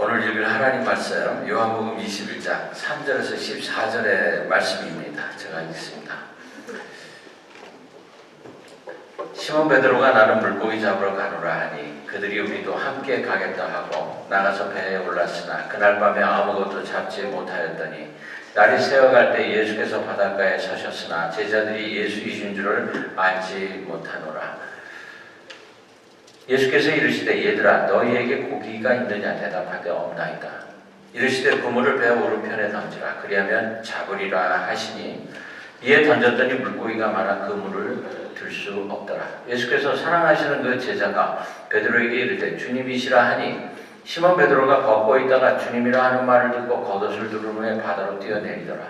오늘 읽을 하나님 말씀 요한복음 21장 3절에서 14절의 말씀입니다. 제가 읽습니다. 시몬 베드로가 나는 물고기 잡으러 가노라 하니 그들이 우리도 함께 가겠다 하고 나가서 배에 올랐으나 그날 밤에 아무것도 잡지 못하였더니 날이 새어갈 때 예수께서 바닷가에 서셨으나 제자들이 예수이신 줄을 알지 못하노라. 예수께서 이르시되 얘들아 너희에게 고기가 있느냐 대답하되 없나이다. 이르시되 그물을 배 오른편에 던지라 그리하면 잡으리라 하시니 이에 던졌더니 물고기가 많아 그물을 들 수 없더라. 예수께서 사랑하시는 그 제자가 베드로에게 이르되 주님이시라 하니 시몬 베드로가 걷고 있다가 주님이라 하는 말을 듣고 겉옷을 두른 후에 바다로 뛰어내리더라.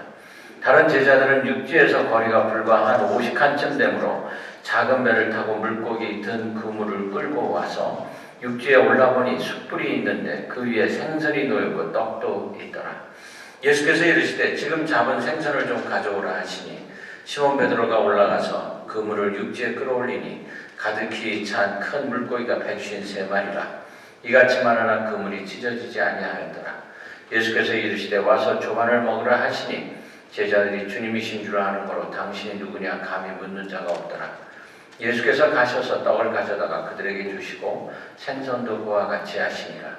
다른 제자들은 육지에서 거리가 불과 한 50칸쯤 되므로 작은 배를 타고 물고기 든 그물을 끌고 와서 육지에 올라보니 숯불이 있는데 그 위에 생선이 놓였고 떡도 있더라. 예수께서 이르시되 지금 잡은 생선을 좀 가져오라 하시니 시몬 베드로가 올라가서 그물을 육지에 끌어올리니 가득히 찬 큰 물고기가 백쉰 세 마리라. 이같이 많으나 그물이 찢어지지 아니하였더라. 예수께서 이르시되 와서 조반을 먹으라 하시니 제자들이 주님이신 줄 아는 거로 당신이 누구냐 감히 묻는 자가 없더라. 예수께서 가셔서 떡을 가져다가 그들에게 주시고 생선도 그와 같이 하시니라.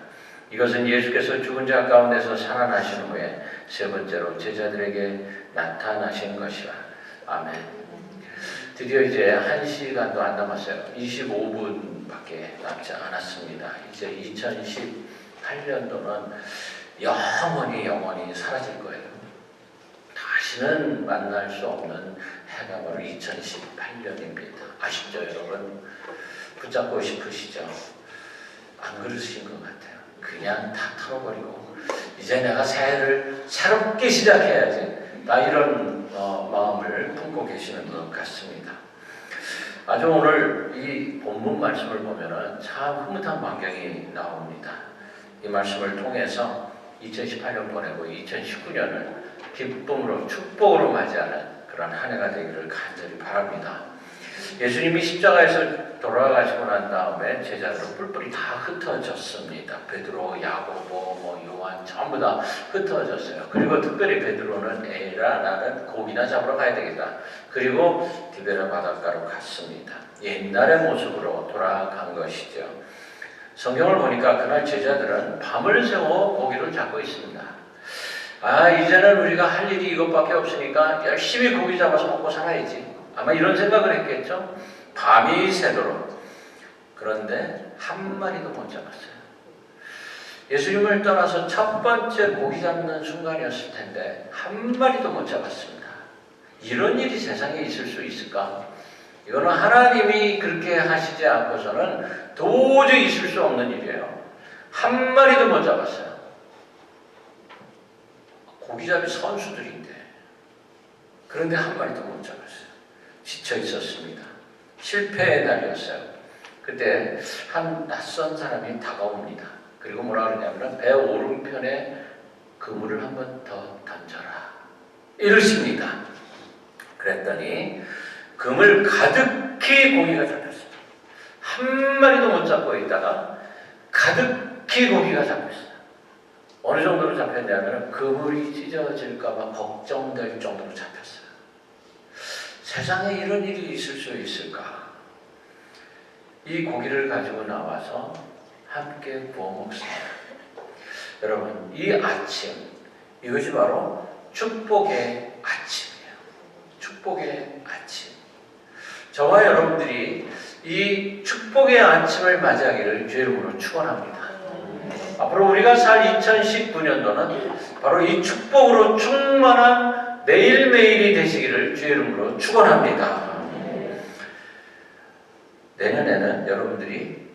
이것은 예수께서 죽은 자 가운데서 살아나신 후에 세 번째로 제자들에게 나타나신 것이라. 아멘. 드디어 이제 한 시간도 안 남았어요. 25분밖에 남지 않았습니다. 이제 2018년도는 영원히 영원히 사라질 거예요. 다시는 만날 수 없는 해가 바로 2018년입니다. 아쉽죠, 여러분? 붙잡고 싶으시죠? 안 그러신 것 같아요. 그냥 다 털어버리고 이제 내가 새해를 새롭게 시작해야지. 나 이런 어, 마음을 품고 계시는 것 같습니다. 아주 오늘 이 본문 말씀을 보면은 참 흐뭇한 광경이 나옵니다. 이 말씀을 통해서 2018년 보내고 2019년을 기쁨으로 축복으로 맞이하는 그런 한 해가 되기를 간절히 바랍니다. 예수님이 십자가에서 돌아가시고 난 다음에 제자들은 뿔뿔이 다 흩어졌습니다. 베드로, 야고보, 뭐 요한 전부 다 흩어졌어요. 그리고 특별히 베드로는 에라 나는 고기나 잡으러 가야 되겠다. 그리고 디베라 바닷가로 갔습니다. 옛날의 모습으로 돌아간 것이죠. 성경을 보니까 그날 제자들은 밤을 새워 고기를 잡고 있습니다. 아 이제는 우리가 할 일이 이것밖에 없으니까 열심히 고기 잡아서 먹고 살아야지. 아마 이런 생각을 했겠죠. 밤이 새도록. 그런데 한 마리도 못 잡았어요. 예수님을 떠나서 첫 번째 고기 잡는 순간이었을 텐데 한 마리도 못 잡았습니다. 이런 일이 세상에 있을 수 있을까? 이거는 하나님이 그렇게 하시지 않고서는 도저히 있을 수 없는 일이에요. 한 마리도 못 잡았어요. 고기잡이 선수들인데 그런데 한 마리도 못 잡았어요. 지쳐 있었습니다. 실패의 날이었어요. 그때 한 낯선 사람이 다가옵니다. 그리고 뭐라 그러냐면 배 오른편에 그물을 한 번 더 던져라. 이러십니다. 그랬더니 그물 가득히 고기가 잡혔어요. 한 마리도 못 잡고 있다가 가득히 고기가 잡혔어요. 어느 정도로 잡혔냐면 그물이 찢어질까봐 걱정될 정도로 잡혔어요. 세상에 이런 일이 있을 수 있을까? 이 고기를 가지고 나와서 함께 구워 먹습니다. 여러분, 이 아침, 이것이 바로 축복의 아침이에요. 축복의 아침. 저와 여러분들이 이 축복의 아침을 맞이하기를 주의 이름으로 축원합니다. 앞으로 우리가 살 2019년도는 바로 이 축복으로 충만한 매일매일이 되시기를 주의 이름으로 축원합니다. 내년에는 여러분들이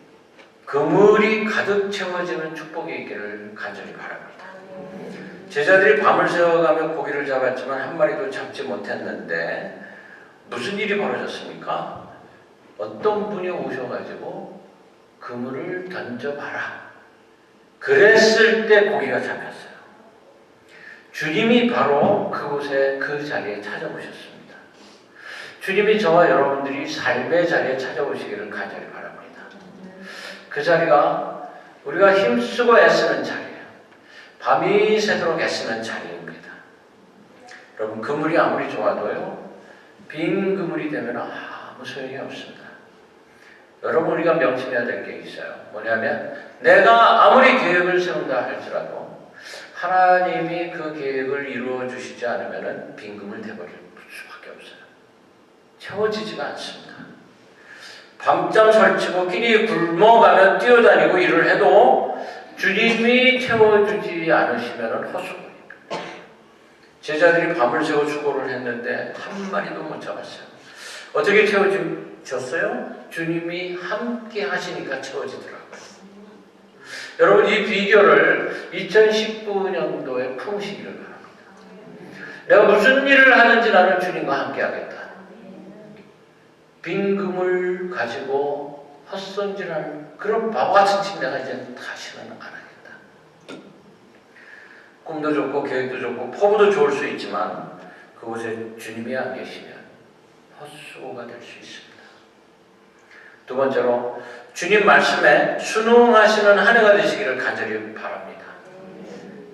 그물이 가득 채워지는 축복이 있기를 간절히 바랍니다. 제자들이 밤을 새워가며 고기를 잡았지만 한 마리도 잡지 못했는데 무슨 일이 벌어졌습니까? 어떤 분이 오셔가지고 그물을 던져봐라. 그랬을 때 고기가 잡혔어요. 주님이 바로 그곳에 그 자리에 찾아오셨습니다. 주님이 저와 여러분들이 삶의 자리에 찾아오시기를 간절히 바랍니다. 그 자리가 우리가 힘쓰고 애쓰는 자리예요. 밤이 새도록 애쓰는 자리입니다. 여러분 그물이 아무리 좋아도요 빈 그물이 되면 아무 소용이 없습니다. 여러분 우리가 명심해야 될 게 있어요. 뭐냐면 내가 아무리 계획을 세운다 할지라도 하나님이 그 계획을 이루어 주시지 않으면 빈 그물 돼버릴 수밖에 없어요. 채워지지가 않습니다. 밤잠 설치고 끼니 굶어가며 뛰어다니고 일을 해도 주님이 채워주지 않으시면 헛수고입니다. 제자들이 밤을 새워 수고를 했는데 한 마리도 못 잡았어요. 어떻게 채워졌어요? 주님이 함께 하시니까 채워지더라고요. 여러분 이 비결을 2019년도에 품으시기를 바랍니다. 내가 무슨 일을 하든지 나는 주님과 함께 하겠다. 빈 금을 가지고 헛손질하는 그런 바보 같은 짓 내가 이제 다시는 안 하겠다. 꿈도 좋고 계획도 좋고 포부도 좋을 수 있지만 그곳에 주님이 안 계시면 헛수고가 될 수 있습니다. 두 번째로 주님 말씀에 순응하시는 한 해가 되시기를 간절히 바랍니다.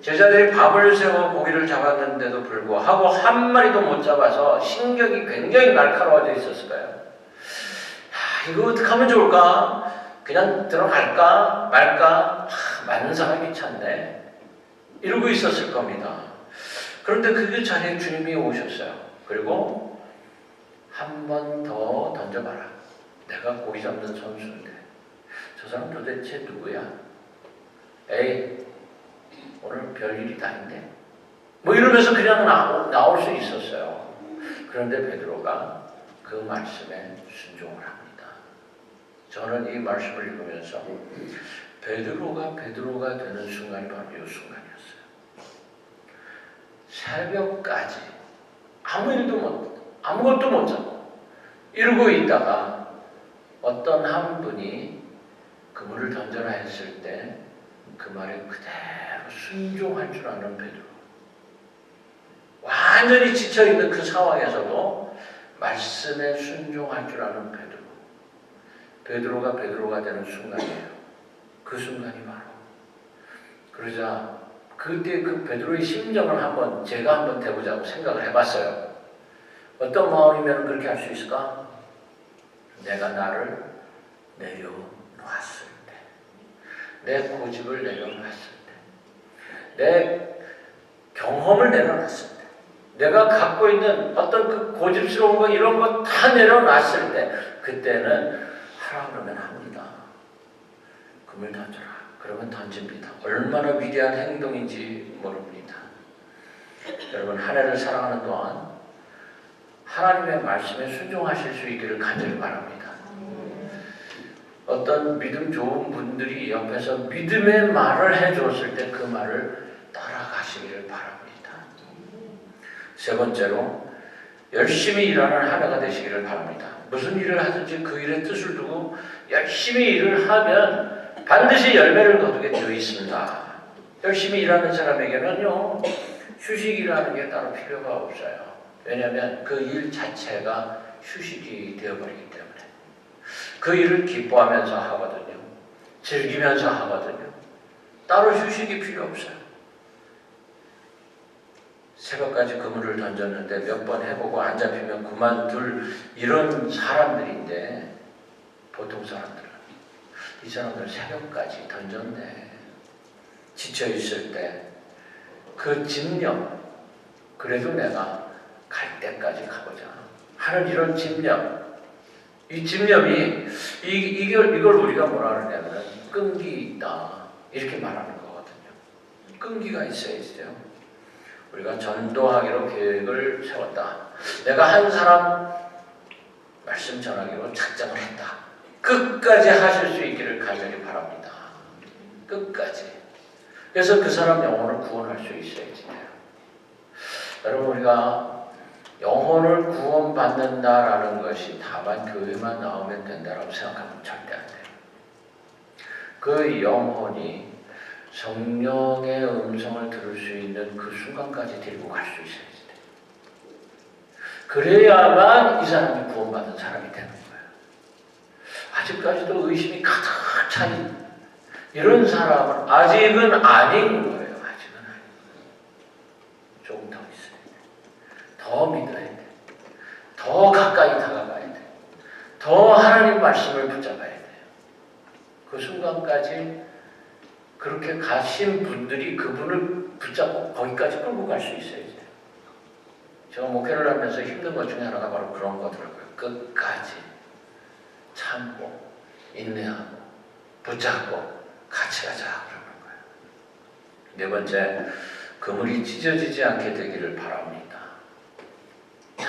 제자들이 밥을 세워 고기를 잡았는데도 불구하고 한 마리도 못 잡아서 신경이 굉장히 날카로워져 있었을 거예요. 야, 이거 어떻게 하면 좋을까? 그냥 들어갈까 말까? 하, 만사가 귀찮네. 이러고 있었을 겁니다. 그런데 그 자리에 주님이 오셨어요. 그리고 한 번 더 던져봐라. 내가 고기 잡는 선수인데 저 사람 도대체 누구야? 에이 오늘 별일이 다 있네. 뭐 이러면서 그냥 나오, 나올 수 있었어요. 그런데 베드로가 그 말씀에 순종을 합니다. 저는 이 말씀을 읽으면서 베드로가 베드로가 되는 순간이 바로 이 순간이었어요. 새벽까지 아무 일도 못, 아무것도 못 잡고 이러고 있다가 어떤 한 분이 그물을 던져라 했을 때 그 말에 그대로 순종할 줄 아는 베드로. 완전히 지쳐 있는 그 상황에서도 말씀에 순종할 줄 아는 베드로. 베드로가 베드로가 되는 순간이에요. 그 순간이 바로. 그러자 그때 그 베드로의 심정을 한번 제가 한번 대보자고 생각을 해봤어요. 어떤 마음이면 그렇게 할 수 있을까? 내가 나를 내려놓았을 때, 내 고집을 내려놨을 때, 내 경험을 내려놨을 때, 내가 갖고 있는 어떤 그 고집스러운 거 이런 거 다 내려놨을 때, 그때는 하라 그러면 합니다. 금을 던져라. 그러면 던집니다. 얼마나 위대한 행동인지 모릅니다. 여러분 한 해를 살아가는 동안 하나님의 말씀에 순종하실 수 있기를 간절히 바랍니다. 어떤 믿음 좋은 분들이 옆에서 믿음의 말을 해주었을 때 그 말을 따라가시기를 바랍니다. 세 번째로 열심히 일하는 한 해가 되시기를 바랍니다. 무슨 일을 하든지 그 일에 뜻을 두고 열심히 일을 하면 반드시 열매를 거두게 되어 있습니다. 열심히 일하는 사람에게는요, 휴식이라는 게 따로 필요가 없어요. 왜냐하면 그 일 자체가 휴식이 되어버리기 때문에. 그 일을 기뻐하면서 하거든요. 즐기면서 하거든요. 따로 휴식이 필요 없어요. 새벽까지 그물을 던졌는데 몇 번 해보고 안 잡히면 그만둘 이런 사람들인데 보통 사람들은 이 사람들 새벽까지 던졌네. 지쳐 있을 때 그 집념 그래도 내가 갈 때까지 가보자 하는 이런 집념 이 집념이 이, 이걸 이걸 우리가 뭐라 그러냐면 끈기 있다 이렇게 말하는 거거든요. 끈기가 있어야 있어요. 우리가 전도하기로 계획을 세웠다. 내가 한 사람 말씀 전하기로 작정을 했다. 끝까지 하실 수 있기를 간절히 바랍니다. 끝까지. 그래서 그 사람 영혼을 구원할 수 있어야지 돼요. 여러분 우리가 영혼을 구원받는다라는 것이 다만 교회만 나오면 된다라고 생각하면 절대 안 돼요. 그 영혼이 성령의 음성을 들을 수 있는 그 순간까지 데리고 갈 수 있어야지 돼요. 그래야만 이 사람이 구원받은 사람이 되는 거예요. 아직까지도 의심이 가득 차인 이런 사람은 아직은 아닌 거예요. 아직은 믿어야 돼. 더 가까이 다가가야 돼. 더 하나님 말씀을 붙잡아야 돼. 그 순간까지 그렇게 가신 분들이 그분을 붙잡고 거기까지 끌고 갈 수 있어야지. 제가 목회를 하면서 힘든 것 중에 하나가 바로 그런 거더라고요. 끝까지 참고 인내하고 붙잡고 같이 가자 그러는 거예요. 네 번째, 그물이 찢어지지 않게 되기를 바랍니다. 다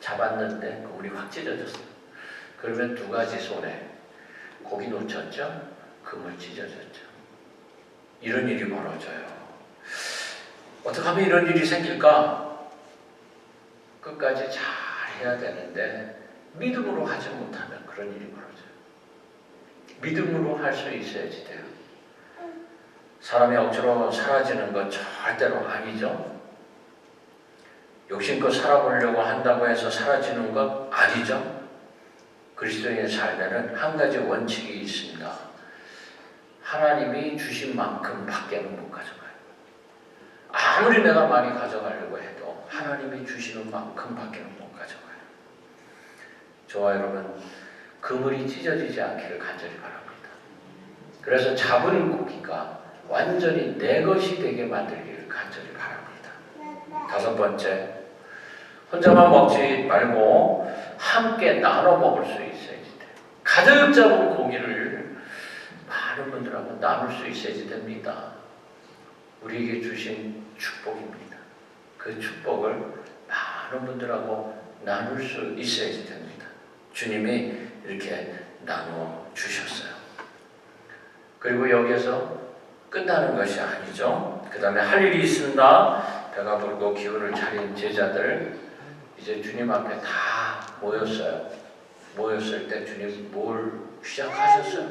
잡았는데 그물이 확 찢어졌어요. 그러면 두 가지 손에 고기 놓쳤죠? 그물 찢어졌죠. 이런 일이 벌어져요. 어떻게 하면 이런 일이 생길까? 끝까지 잘 해야 되는데 믿음으로 하지 못하면 그런 일이 벌어져요. 믿음으로 할 수 있어야지 돼요. 사람이 억지로 사라지는 건 절대로 아니죠. 욕심껏 살아보려고 한다고 해서 사라지는 것 아니죠. 그리스도인의 삶에는 한 가지 원칙이 있습니다. 하나님이 주신 만큼 밖에는 못 가져가요. 아무리 내가 많이 가져가려고 해도 하나님이 주시는 만큼 밖에는 못 가져가요. 저와 여러분, 그물이 찢어지지 않기를 간절히 바랍니다. 그래서 잡은 고기가 완전히 내 것이 되게 만들기를 간절히 바랍니다. 다섯 번째, 혼자만 먹지 말고 함께 나눠 먹을 수 있어야지 돼요. 가득 잡은 고기를 많은 분들하고 나눌 수 있어야지 됩니다. 우리에게 주신 축복입니다. 그 축복을 많은 분들하고 나눌 수 있어야지 됩니다. 주님이 이렇게 나누어 주셨어요. 그리고 여기에서 끝나는 것이 아니죠. 그 다음에 할 일이 있습니다. 배가 부르고 기운을 차린 제자들 이제 주님 앞에 다 모였어요. 모였을 때 주님 뭘 시작하셨어요?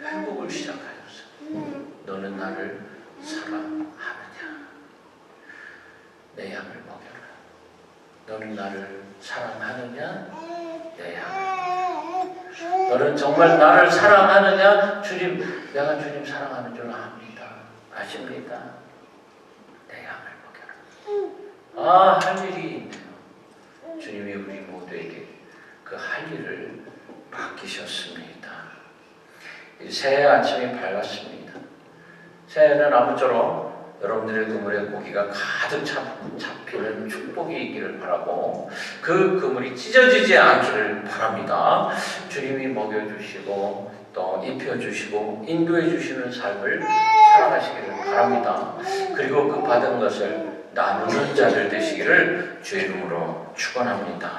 회복을 시작하셨어요. 너는 나를 사랑하느냐? 내 양을 먹여라. 너는 나를 사랑하느냐? 내 양을. 너는 정말 나를 사랑하느냐? 주님, 내가 주님 사랑하는 줄 압니다. 아십니까? 내 양을 먹여라. 아, 할 일이. 주님이 우리 모두에게 그 할 일을 맡기셨습니다. 이 새해 아침이 밝았습니다. 새해는 아무쪼록 여러분들의 그물에 고기가 가득 잡, 잡히는 축복이 있기를 바라고 그 그물이 찢어지지 않기를 바랍니다. 주님이 먹여주시고 또 입혀주시고 인도해주시는 삶을 살아가시기를 바랍니다. 그리고 그 받은 것을 나누는 자들 되시기를 주의 이름으로 축원합니다.